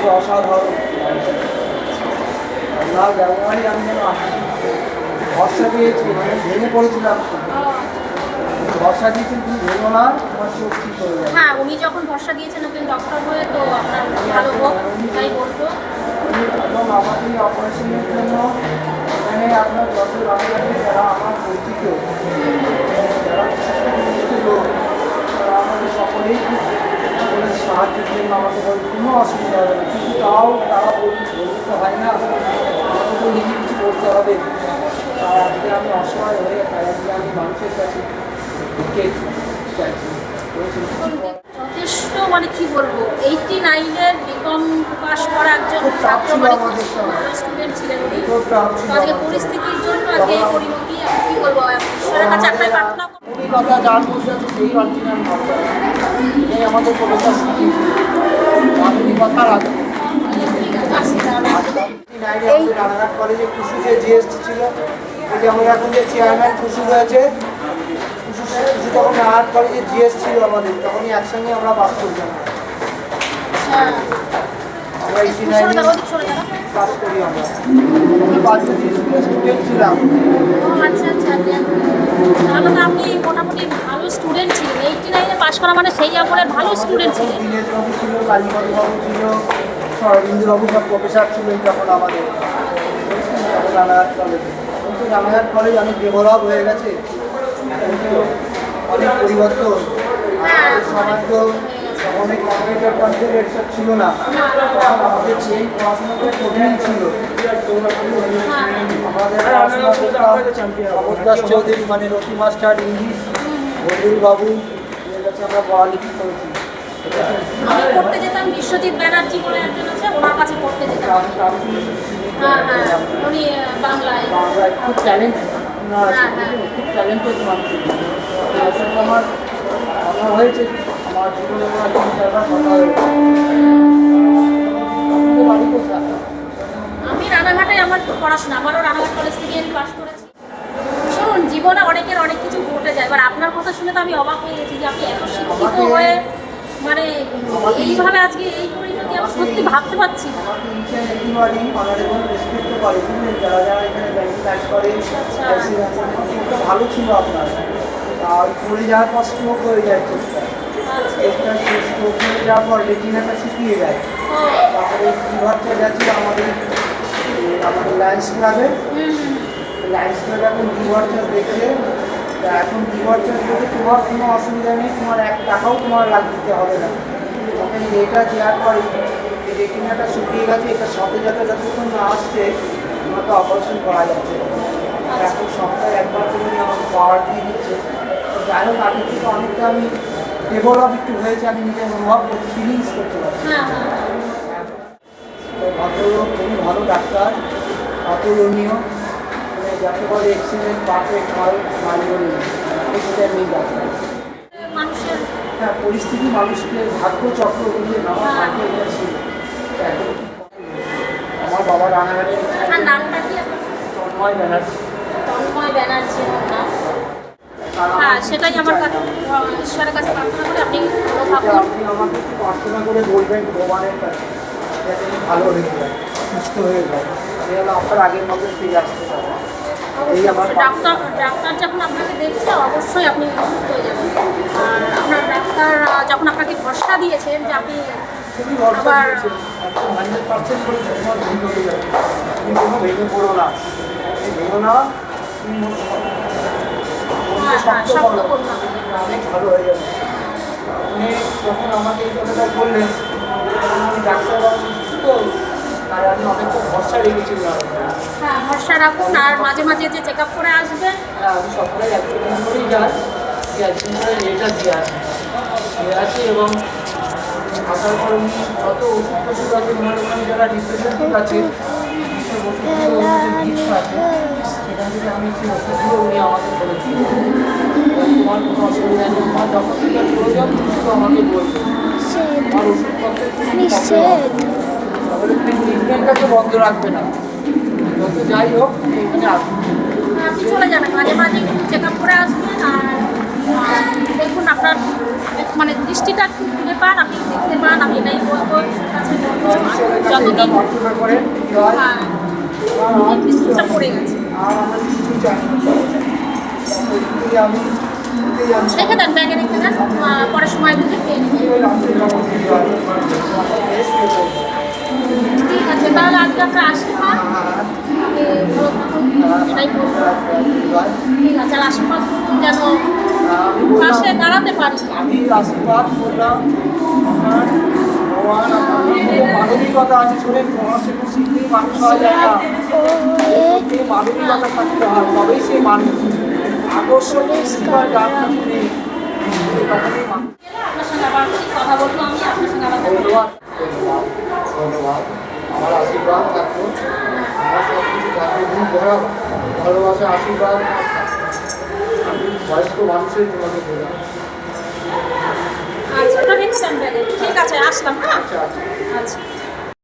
পুরো অসাধারণ। আপনার ব্যবহারই আমি যেন ভরসা দিয়েছি মানে ভেঙে পড়েছিলাম। ভরসা দিয়েছি তুমি ভেঙো না তোমার ঠিক হয়ে উনি যখন ভরসা দিয়েছেন ওকে ডক্টর হয়ে তো আপনার ভালো হোক তাই বলব। এবং আমাদের অপারেশনের জন্য এখানে আপনার যত রান্নাঘাটে যারা আমার পরিচিত যারা বিশিষ্ট লোক তারা আমাদের সকলেই খুব বলে সাহায্যের জন্য আমাকে বলে কোনো অসুবিধা হবে না কিন্তু তাও তারা বলি বলতে হয় না আমাকে তো নিজে কিছু করতে হবে। আজকে আমি অসহায় হয়ে আজকে আমি মানুষের কাছে যথেষ্ট মানে কি বলব এইটটি নাইনের বিকম পাস করা একজন ছাত্র মানে স্টুডেন্ট ছিলেন আজকে পরিস্থিতির জন্য আজকে এই পরিণতি আমি কি বলব ঈশ্বরের কাছে একটাই প্রার্থনা কথা যার মধ্যে সেই অরিজিনাল ভাবতে আমাদের শিখিয়েছে আপনি কথা রাখবেন এই রানাঘাট কলেজে খুশি যে জিএসটি ছিল এই যে আমরা এখন যে চেয়ারম্যান খুশি রয়েছে খুশি তখন রানাঘাট কলেজে জিএস ছিল আমাদের তখনই একসঙ্গে আমরা বাস করতাম আমরা এইটি সরে নাইনে পাস করি আমরা বাচ্চাদের স্কুলের স্টুডেন্ট ছিলাম আচ্ছা আচ্ছা তাহলে তো আপনি মোটামুটি ভালো স্টুডেন্ট ছিলেন। নাইনে পাস করা মানে সেই আমলের ভালো স্টুডেন্ট ছিলেন ছিল কালীপদবাবু ছিল সরবিন্দুবাবু সব প্রফেসর ছিলেন তখন আমাদের রানাঘাট কলেজে রানাঘাট কলেজ অনেক ডেভেলপ হয়ে গেছে। অনেক পরিবর্তন। সমাজ তো অনেক কম্পিউটার কম্পিউটার এসব ছিল না। আমাদের সেই পড়াশোনাটা কঠিন ছিল। আমাদের চৌধুরী মানে রতি মাস্টার ইংলিশ। বদরুল বাবু এদের কাছে আমরা পড়ালেখি করেছি। আমি পড়তে যেতাম বিশ্বজিৎ ব্যানার্জি বলে একজন আছে ওনার কাছে পড়তে যেতাম। হ্যাঁ হ্যাঁ উনি বাংলায়। খুব ট্যালেন্ট হ্যাঁ, হ্যাঁ। খুব ট্যালেন্টেড মানুষ। আমার হয়েছে। আমার জীবনে আমি রানাঘাটে আমার পড়াশোনা আমারও রানাঘাট কলেজ থেকে আমি পাশ করেছি। শুনুন জীবনে অনেকের অনেক কিছু ঘটে যায় এবার আপনার কথা শুনে তো আমি অবাক হয়ে গেছি যে আপনি এত শিক্ষিত হয়ে মানে এইভাবে আজকে এই পরিণতি আমি সত্যি ভাবতে পারছি না ভালো ছিল আপনার আর পড়ে যাওয়ার পর স্ট্রোক হয়ে যায় চোখটা চোখটা স্ট্রোক হয়ে যাওয়ার পর রেটিনাটা শুকিয়ে যায় তারপরে লিভারটা গেছে আমাদের আমাদের লায়ন্স ক্লাবে। লায়ন্স ক্লাবে এখন দেখছে তা এখন লিভার চার্জ দেখে তোমার কোনো অসুবিধা নেই তোমার এক টাকাও তোমার লাগ দিতে হবে না। তখন এটা দেওয়ার পর এই রেটিনাটা শুকিয়ে গেছে এটা সাথে সাথে যতক্ষণ না আসছে তোমাকে অপারেশন করা যাচ্ছে এখন সপ্তাহে একবার তুমি আমাকে পাওয়ার দিয়ে দিচ্ছে। যাই হোক আগে থেকে অনেকটা আমি ডেভেলপ একটু হয়েছে আমি নিজে অনুভব করছি ফিলিংস করতে পারছি। হ্যাঁ হ্যাঁ। ভদ্রলোক খুবই ভালো ডাক্তার অতুলনীয়। যাকে বলে এক্সিলেন্ট পারফেক্ট নেই ডাক্তার মানুষের হ্যাঁ পরিস্থিতি মানুষকে ভাগ্য চক্র ভাগ্য কি করা? আমার বাবা রানাঘাটে নামটা কি তন্ময় ব্যানার্জি। তন্ময় ব্যানার্জি নাম। হ্যাঁ সেটাই আমার কাছে ঈশ্বরের কাছে প্রার্থনা করি আপনি আমাকে প্রার্থনা করে বলবেন ভগবানের কাছে। ভালো হয়ে যায় সুস্থ হয়ে যায় আপনার আগের মতো ফিরে আসতে পারি। এই আমার ডাক্তার ডাক্তার যখন আপনাকে দেখছে অবশ্যই আপনি সুস্থ হয়ে যাবেন। আর আপনার ডাক্তার যখন আপনাকে ভরসা দিয়েছেন যে আপনি আবার- হয়ে হ্যাঁ, যখন আমাকে এই কথাটা বললেন ডাক্তারবাবু আর আমি অনেকটা ভরসা রেখেছিলাম হ্যাঁ ভরসা রাখুন আর মাঝে মাঝে যে চেক আপ করে আসবেন আমি সপ্তাহে একদিন করেই যাই একদিন করে এটা দিয়ে আসি দিয়ে আসি এবং আসার পর উনি যত ওষুধ টষুধ আছে ওনার ওখানে যারা রিপ্রেজেন্টেটিভ আছে বিশেষ ওষুধগুলো ওনাদের লিস্ট আছে সেখান থেকে আমি সেই ওষুধগুলো উনি আমাকে তোমার কোনো অসুবিধা নেই তোমার যখন যেটা প্রয়োজন তুমি শুধু আমাকে বলবে আমার ওষুধপত্রের কোনো problem হবে তাহলে তুমি ট্রিটমেন্টটাকে বন্ধ রাখবে না। যাই হোক এখানে আসবে আপনি চলে যাবেন মাঝে মাঝে চেক আপ করে আসবেন আর দেখুন আপনার মানে দৃষ্টিটা একটু পান আপনি দেখতে পান আমি এটাই বলব। যতদিন হয় পড়ে গেছে। আমরা রেখে দেন ব্যাগে রেখে দেন পরে সময় যায়। ঠিক আছে তাহলে আজকে ভালো থাকুন এটাই ঠিক আছে আর আশীর্বাদ করুন যেন পাশে দাঁড়াতে পারি। আমি আশীর্বাদ করলাম। মানবিকতা আছে শোনেন মানুষের শিখতেই মানুষ হওয়া যায় না মানবিকতা থাকতে হয় তবেই সে মানুষ। তখনই মানুষ গেলে আপনার সঙ্গে আবার কথা বলব আমি আপনার সঙ্গে আবার ধন্যবাদ। ধন্যবাদ। আমার আশীর্বাদ থাকতো আমার সব কিছু থাকতো খুব বড় ভালোবাসা আশীর্বাদ আমি বয়স্ক মানুষের তোমাকে বললাম আচ্ছা ঠিক আছে আসলাম হ্যাঁ? আচ্ছা আচ্ছা। আচ্ছা।